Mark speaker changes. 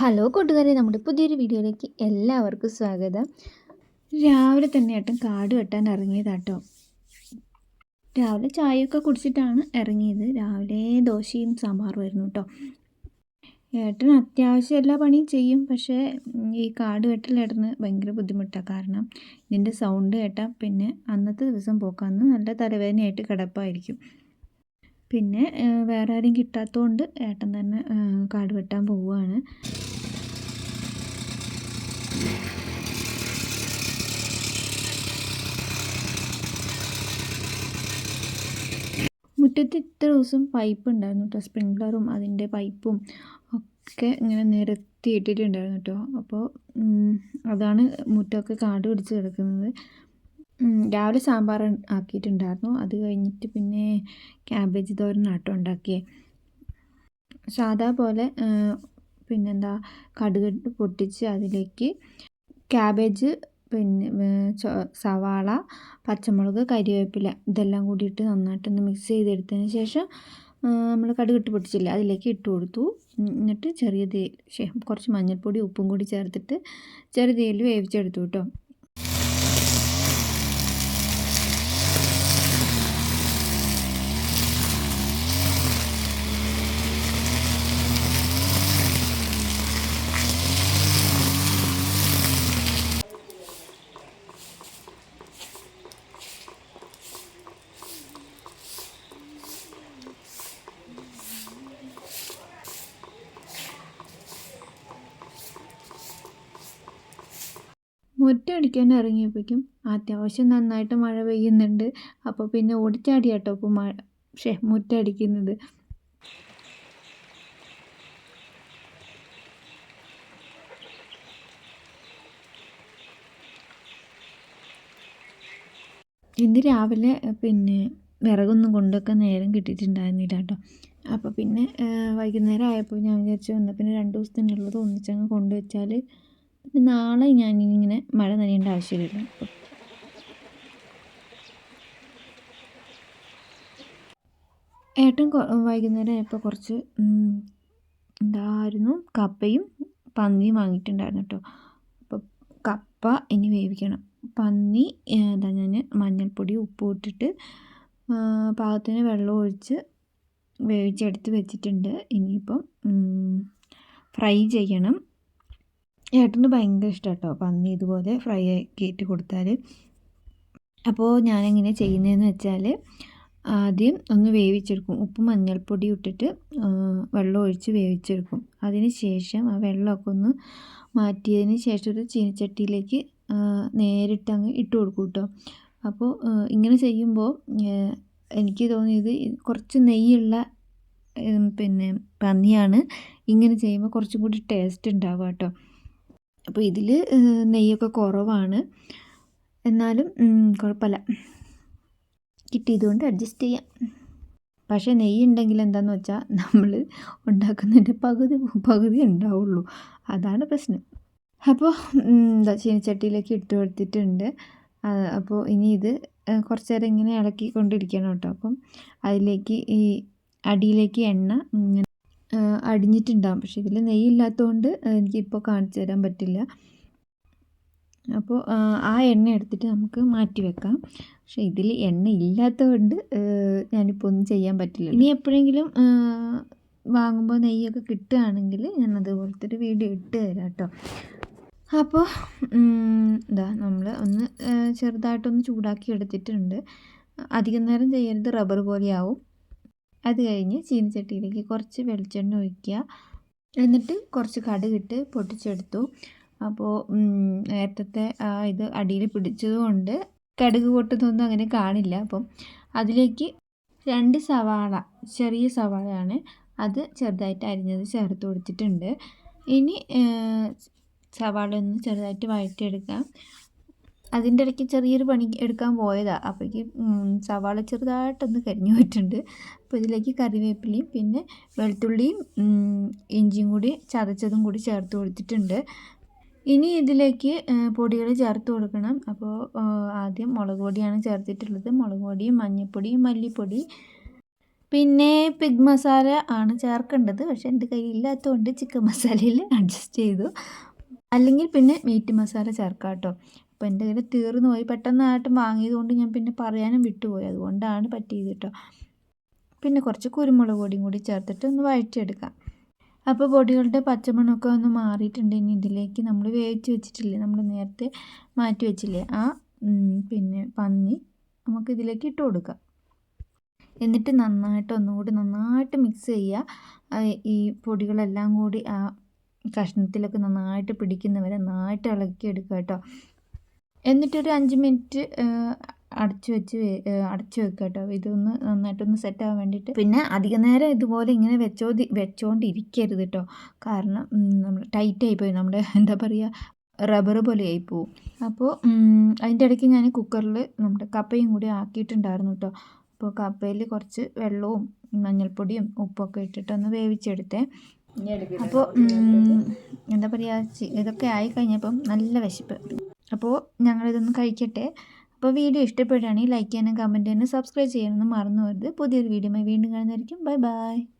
Speaker 1: Hello കൂട്ടുകാരെ നമ്മുടെ പുതിയൊരു വീഡിയോയിലേക്ക് എല്ലാവർക്കും സ്വാഗതം. രാവിലെ തന്നെ ഏട്ടൻ കാട് വെട്ടാൻ ഇറങ്ങിയതാട്ടോ. രാവിലെ ചായയൊക്കെ കുടിച്ചിട്ടാണ് ഇറങ്ങിയത്. രാവിലെ ദോശയും സാമ്പാറും ആയിരുന്നു കേട്ടോ ഏട്ടൻ അത്യാവശ്യം എല്ലാ പണിയും ചെയ്യും പക്ഷേ ഈ കാട് വെട്ടൽ ഏട്ടന് ഭയങ്കര ബുദ്ധിമുട്ടാണ് കാരണം ഇതിന്റെ സൗണ്ട് കേട്ടാൽ പിന്നെ അന്നത്തെ ദിവസം പോക്കാന്ന് നല്ല തലവേദനയായിട്ട് കിടപ്പായിരിക്കും. പിന്നെ വേറെ ആരും കിട്ടാത്തതുകൊണ്ട് ഏട്ടൻ തന്നെ കാട് വെട്ടാൻ പോവുകയാണ്. മുറ്റത്ത് ഇത്ര ദിവസം പൈപ്പ് ഉണ്ടായിരുന്നു കേട്ടോ സ്പ്രിങ്ക്ലറും അതിന്റെ പൈപ്പും ഒക്കെ ഇങ്ങനെ നിരത്തി ഇട്ടിട്ടുണ്ടായിരുന്നു കേട്ടോ അപ്പോൾ അതാണ് മുറ്റമൊക്കെ കാട് പിടിച്ച് കിടക്കുന്നത്. രാവിലെ സാമ്പാർ ആക്കിയിട്ടുണ്ടായിരുന്നു. അത് കഴിഞ്ഞിട്ട് പിന്നെ ക്യാബേജ് തോരനാട്ടോ ഉണ്ടാക്കിയത് സാധാ പോലെ പിന്നെന്താ കടുക് പൊട്ടിച്ച് അതിലേക്ക് ക്യാബേജ് പിന്നെ സവാള പച്ചമുളക് കരിവേപ്പില ഇതെല്ലാം കൂടിയിട്ട് നന്നായിട്ടൊന്ന് മിക്സ് ചെയ്തെടുത്തതിന് ശേഷം നമ്മൾ കടുകിട്ട് പൊട്ടിച്ചില്ല അതിലേക്ക് ഇട്ട് കൊടുത്തു. എന്നിട്ട് ചെറിയ തേ കുറച്ച് മഞ്ഞൾപ്പൊടി ഉപ്പും കൂടി ചേർത്തിട്ട് ചെറിയ തേയിൽ വേവിച്ചെടുത്തു കേട്ടോ. മുറ്റടിക്കാൻ ഇറങ്ങിയപ്പോഴേക്കും അത്യാവശ്യം നന്നായിട്ട് മഴ പെയ്യുന്നുണ്ട്. അപ്പോൾ പിന്നെ ഓടിച്ചാടിയാട്ടോ ഇപ്പോൾ മഴ പക്ഷേ മുറ്റടിക്കുന്നത്. ഇന്ന് രാവിലെ പിന്നെ വിറകൊന്നും കൊണ്ടൊക്കെ നേരം കിട്ടിയിട്ടുണ്ടായിരുന്നില്ല കേട്ടോ അപ്പോൾ പിന്നെ വൈകുന്നേരം ആയപ്പോൾ ഞാൻ വിചാരിച്ചു വന്നാൽ പിന്നെ രണ്ട് ദിവസത്തിനുള്ളത് ഒന്നിച്ചങ്ങ് കൊണ്ടുവച്ചാൽ നാളെ ഞാനിങ്ങനെ മഴ നനയേണ്ട ആവശ്യമില്ല ഏട്ടൻ വൈകുന്നേരം ആയപ്പോൾ കുറച്ച് എന്തായിരുന്നു? കപ്പയും പന്നിയും വാങ്ങിയിട്ടുണ്ടായിരുന്നു കേട്ടോ. അപ്പോൾ കപ്പ ഇനി വേവിക്കണം. പന്നി എന്താ ഞാൻ മഞ്ഞൾപ്പൊടി ഉപ്പ് ഇട്ടിട്ട് പാകത്തിന് വെള്ളം ഒഴിച്ച് വേവിച്ചെടുത്ത് വെച്ചിട്ടുണ്ട്. ഇനിയിപ്പം ഫ്രൈ ചെയ്യണം. ഏട്ടന് ഭയങ്കര ഇഷ്ടം കേട്ടോ പന്നി ഇതുപോലെ ഫ്രൈ ആക്കിയിട്ട് കൊടുത്താൽ അപ്പോൾ ഞാനെങ്ങനെ ചെയ്യുന്നതെന്ന് വെച്ചാൽ ആദ്യം ഒന്ന് വേവിച്ചെടുക്കും. ഉപ്പ് മഞ്ഞൾപ്പൊടി ഇട്ടിട്ട് വെള്ളം ഒഴിച്ച് വേവിച്ചെടുക്കും. അതിന് ശേഷം ആ വെള്ളമൊക്കെ ഒന്ന് മാറ്റിയതിന് ശേഷം ഒരു ചീനച്ചട്ടിയിലേക്ക് നേരിട്ട് അങ്ങ് ഇട്ട് കൊടുക്കും കേട്ടോ അപ്പോൾ ഇങ്ങനെ ചെയ്യുമ്പോൾ എനിക്ക് തോന്നിയത് കുറച്ച് നെയ്യുള്ള പിന്നെ പന്നിയാണ്. ഇങ്ങനെ ചെയ്യുമ്പോൾ കുറച്ചും കൂടി ടേസ്റ്റ് ഉണ്ടാവുക കേട്ടോ അപ്പോൾ ഇതിൽ നെയ്യൊക്കെ കുറവാണ്. എന്നാലും കുഴപ്പമില്ല. കിട്ടിയതുകൊണ്ട് അഡ്ജസ്റ്റ് ചെയ്യാം. പക്ഷേ നെയ്യ് ഉണ്ടെങ്കിൽ എന്താണെന്ന് വെച്ചാൽ നമ്മൾ ഉണ്ടാക്കുന്നതിന്റെ പകുതി പകുതി ഉണ്ടാവുള്ളൂ. അതാണ് പ്രശ്നം. അപ്പോൾ എന്താ ചീനച്ചട്ടിയിലേക്ക് ഇട്ട് കൊടുത്തിട്ടുണ്ട്. അപ്പോൾ ഇനി ഇത് കുറച്ച് നേരം ഇങ്ങനെ ഇളക്കി കൊണ്ടിരിക്കണം കേട്ടോ. അപ്പം അതിലേക്ക് ഈ അടിയിലേക്ക് എണ്ണ ഇങ്ങനെ അടിഞ്ഞിട്ടുണ്ടാകും പക്ഷേ ഇതിൽ നെയ്യില്ലാത്തതുകൊണ്ട് എനിക്കിപ്പോൾ കാണിച്ചു തരാൻ പറ്റില്ല. അപ്പോൾ ആ എണ്ണ എടുത്തിട്ട് നമുക്ക് മാറ്റി വെക്കാം. പക്ഷേ ഇതിൽ എണ്ണ ഇല്ലാത്തതുകൊണ്ട് ഞാനിപ്പോൾ ഒന്നും ചെയ്യാൻ പറ്റില്ല. ഇനി എപ്പോഴെങ്കിലും വാങ്ങുമ്പോൾ നെയ്യൊക്കെ കിട്ടുകയാണെങ്കിൽ ഞാൻ അതുപോലത്തെ ഒരു വീഡിയോ ഇട്ട് തരാം കേട്ടോ. അപ്പോൾ എന്താ നമ്മൾ ഒന്ന് ചെറുതായിട്ടൊന്ന് ചൂടാക്കി എടുത്തിട്ടുണ്ട്. അധികം നേരം ചെയ്യരുത് റബ്ബർ പോലെയാവും. അത് കഴിഞ്ഞ് ചീനച്ചട്ടിയിലേക്ക് കുറച്ച് വെളിച്ചെണ്ണ ഒഴിക്കുക. എന്നിട്ട് കുറച്ച് കടുകിട്ട് പൊട്ടിച്ചെടുത്തു. അപ്പോൾ നേരത്തെ ഇത് അടിയിൽ പിടിച്ചതുകൊണ്ട് കടുക് പൊട്ടുന്നൊന്നും അങ്ങനെ കാണില്ല. അപ്പം അതിലേക്ക് രണ്ട് സവാള ചെറിയ സവാളയാണ് അത് ചെറുതായിട്ട് അരിഞ്ഞത് ചേർത്ത് കൊടുത്തിട്ടുണ്ട്. ഇനി സവാള ഒന്ന് ചെറുതായിട്ട് വഴറ്റിയെടുക്കാം. അതിന്റെ ഇടയ്ക്ക് ചെറിയൊരു പണി എടുക്കാൻ പോയതാണ് അപ്പോഴേക്ക് സവാള ചെറുതായിട്ടൊന്ന് കരിഞ്ഞു പോയിട്ടുണ്ട്. അപ്പോൾ ഇതിലേക്ക് കറിവേപ്പിലയും പിന്നെ വെളുത്തുള്ളിയും ഇഞ്ചിയും കൂടി ചതച്ചതും കൂടി ചേർത്ത് കൊടുത്തിട്ടുണ്ട്. ഇനി ഇതിലേക്ക് പൊടികൾ ചേർത്ത് കൊടുക്കണം. അപ്പോൾ ആദ്യം മുളക് പൊടിയാണ് ചേർത്തിട്ടുള്ളത്. മുളക് പൊടിയും മഞ്ഞൾപ്പൊടിയും മല്ലിപ്പൊടി. പിന്നെ പിഗ് മസാല ആണ് ചേർക്കേണ്ടത്. പക്ഷെ എന്റെ കയ്യിൽ ഇല്ലാത്തതുകൊണ്ട് ചിക്കൻ മസാലയിൽ അഡ്ജസ്റ്റ് ചെയ്തു. അല്ലെങ്കിൽ പിന്നെ മീറ്റ് മസാല ചേർക്കാം കേട്ടോ അപ്പോൾ എന്റെ കയ്യിൽ തീർന്നു പോയി. പെട്ടെന്നായിട്ട് വാങ്ങിയതുകൊണ്ട് ഞാൻ പിന്നെ പറയാനും വിട്ടുപോയി. അതുകൊണ്ടാണ് പറ്റിയത് കേട്ടോ. പിന്നെ കുറച്ച് കുരുമുളക് പൊടിയും കൂടി ചേർത്തിട്ട് ഒന്ന് വഴറ്റിയെടുക്കാം. അപ്പോൾ പൊടികളുടെ പച്ചമണമൊക്കെ ഒന്ന് മാറിയിട്ടുണ്ട്. ഇനി ഇതിലേക്ക് നമ്മൾ വേവിച്ച് വെച്ചിട്ടില്ലേ? നമ്മൾ നേരത്തെ മാറ്റി വെച്ചില്ലേ? ആ പിന്നെ പന്നി നമുക്ക് ഇതിലേക്ക് ഇട്ട് കൊടുക്കാം. എന്നിട്ട് നന്നായിട്ട് ഒന്നുകൂടി നന്നായിട്ട് മിക്സ് ചെയ്യുക. ഈ പൊടികളെല്ലാം കൂടി ആ കഷ്ണത്തിലൊക്കെ നന്നായിട്ട് പിടിക്കുന്നവരെ നന്നായിട്ട് ഇളക്കി എടുക്കുക കേട്ടോ. എന്നിട്ടൊരു അഞ്ച് മിനിറ്റ് അടച്ചു വെച്ച് അടച്ചു വെക്കുക കേട്ടോ. ഇതൊന്ന് നന്നായിട്ടൊന്ന് സെറ്റ് ആവാൻ വേണ്ടിയിട്ട്. പിന്നെ അധിക നേരം ഇതുപോലെ ഇങ്ങനെ വെച്ചോ വെച്ചോണ്ടിരിക്കരുത് കേട്ടോ. കാരണം നമ്മൾ ടൈറ്റ് ആയിപ്പോയി നമ്മുടെ എന്താ പറയുക റബ്ബർ പോലെ ആയിപ്പോവും അപ്പോൾ അതിന്റെ ഇടയ്ക്ക് ഞാൻ കുക്കറിൽ നമ്മുടെ കപ്പയും കൂടി ആക്കിയിട്ടുണ്ടായിരുന്നു കേട്ടോ. അപ്പോൾ കപ്പയിൽ കുറച്ച് വെള്ളവും മഞ്ഞൾപ്പൊടിയും ഉപ്പൊക്കെ ഇട്ടിട്ടൊന്ന് വേവിച്ചെടുത്തേ. അപ്പോൾ എന്താ പറയുക ഇതൊക്കെ ആയി കഴിഞ്ഞപ്പം നല്ല വിശപ്പ്. അപ്പോൾ ഞങ്ങളിതൊന്ന് കഴിക്കട്ടെ. അപ്പോൾ വീഡിയോ ഇഷ്ടപ്പെടുകയാണെങ്കിൽ ലൈക്ക് ചെയ്യാനും കമന്റ് ചെയ്യാനും സബ്സ്ക്രൈബ് ചെയ്യാനൊന്നും മറന്നു പോകരുത്. പുതിയൊരു വീഡിയോ വീണ്ടും കാണുന്നതായിരിക്കും. Bye bye